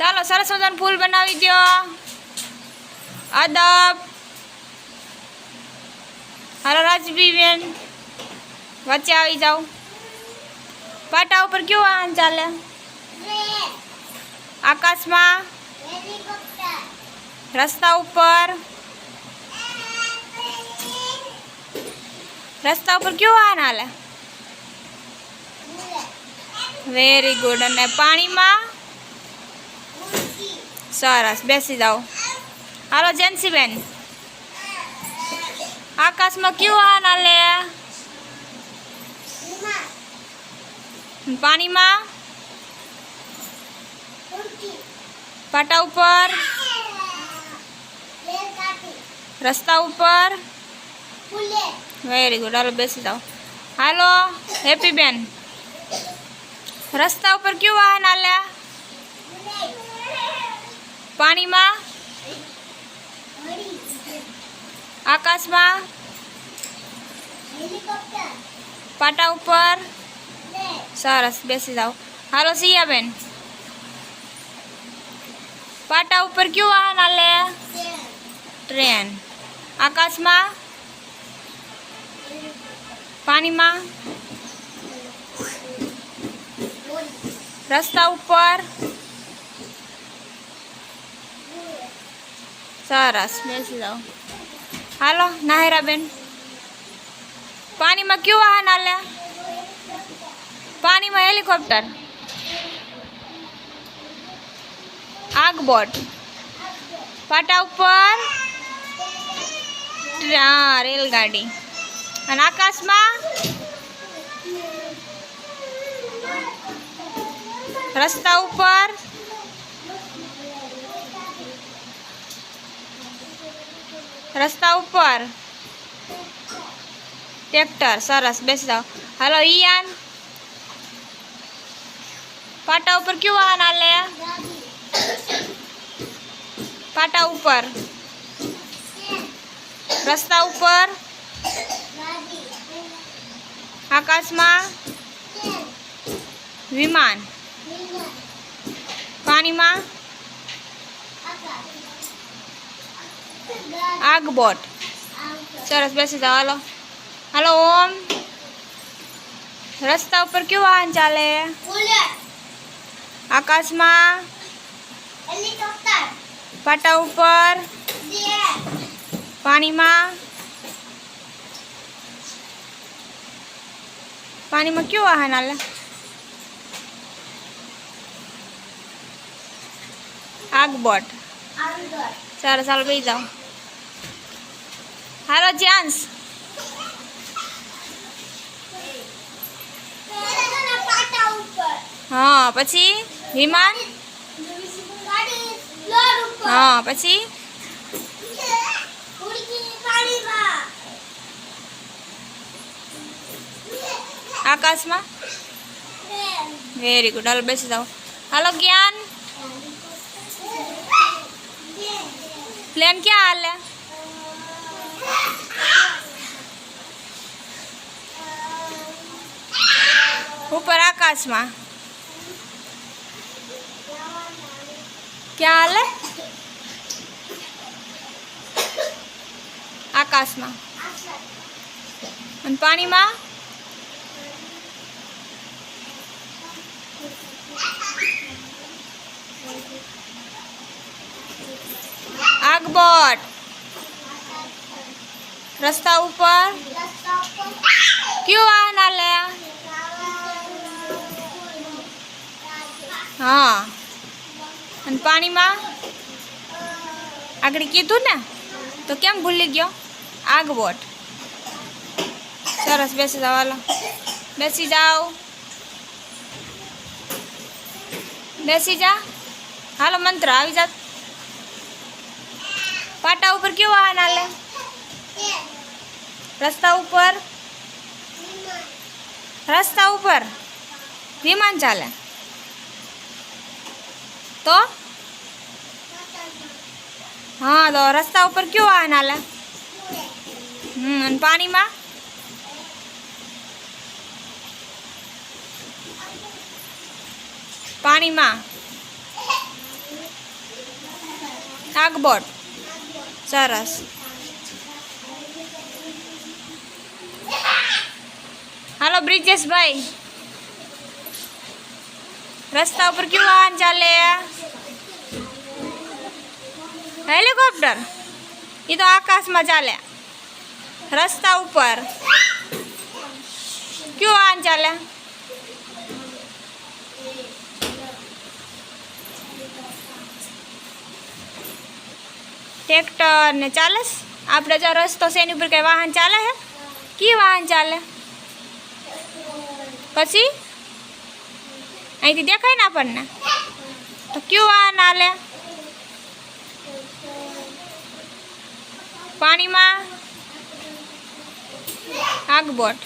ચાલો સરસ મજાનું ફૂલ બનાવી દયો આદબ હાલો રાજવી વેન વચાવી જાઉ પાટા ઉપર ક્યો આન ચાલે આકાશમાં હેલિકોપ્ટર રસ્તા ઉપર રસ્તા ઉપર ક્યો આન હાલ વેરી ગુડ અને પાણીમાં સરસ બેસી જાઓ હાલો જેન્સીબેન આકાશમાં કયું વાહન લે પાણીમાં પાટા ઉપર રસ્તા ઉપર વેરી ગુડ હાલો બેસી જાઓ હાલો હેપી બેન રસ્તા ઉપર કયું વાહન હાલ્યા पानी मा आकाश मा पाटा ऊपर सरस बेसी जाओ हालो सिया बेन पाटा ऊपर क्यों वाहन आले ट्रेन आकाश मा पानी मा रास्ता ऊपर સરસ બેસી જાઓ હાલો નાહેરા બેન પાણીમાં કયું વાહન હાલે પાણીમાં હેલિકોપ્ટર આગ બોટ પાટા ઉપર રેલગાડી અને આકાશમાં રસ્તા ઉપર રસ્તા ઉપર ટ્રેક્ટર સરસ બેસી જાઓ હાલો ઈયાન પાટા ઉપર કયું વાહન હાલે પાટા ઉપર રસ્તા ઉપર આકાશમાં વિમાન પાણીમાં આગબોટ સરસ બેસી જાઓ હાલો હલો ઓમ રસ્તા ઉપર કયું વાહન ચાલે આકાશમાં પાટા ઉપર પાણીમાં પાણીમાં કયું વાહન હાલે આગબોટ બોટ સારું સારું ભાઈ જાઓ Halo Jans. Oh, apa sih? Iman? Oh, apa sih? Akasma? Very good, all best tau. Halo Gian. Plan kia hal hai? ઉપર આકાશમાં ક્યાં હાલે આકાશમાં અને પાણીમાં આગબોટ રસ્તા ઉપર કયું વાહન હાલે હા અને પાણીમાં આગળ કીધું ને તો કેમ ભૂલી ગયો આગબોટ સરસ બેસી જાઓ હાલો બેસી જાઓ બેસી જા હાલો મંત્ર આવી જા પાટા ઉપર કેવો વાહન હાલે રસ્તા ઉપર રસ્તા ઉપર વિમાન ચાલે તો હા તો રસ્તા ઉપર કયો વાહન હાલે હમ અને પાણીમાં પાણીમાં નાગબોટ સરસ હાલો બ્રિજેશભાઈ રસ્તા ઉપર કયું વાહન ચાલે हेलीकॉप्टर ये तो आकाश में चाल रास्ता ऊपर क्यों वहां चाले ट्रेक्टर ने चालस आप जो रस्त से कई वाहन चाले है की वाहन चाले पी अ देखा ना अपन ने तो क्यों वाहन आया પાણીમાં આગબોટ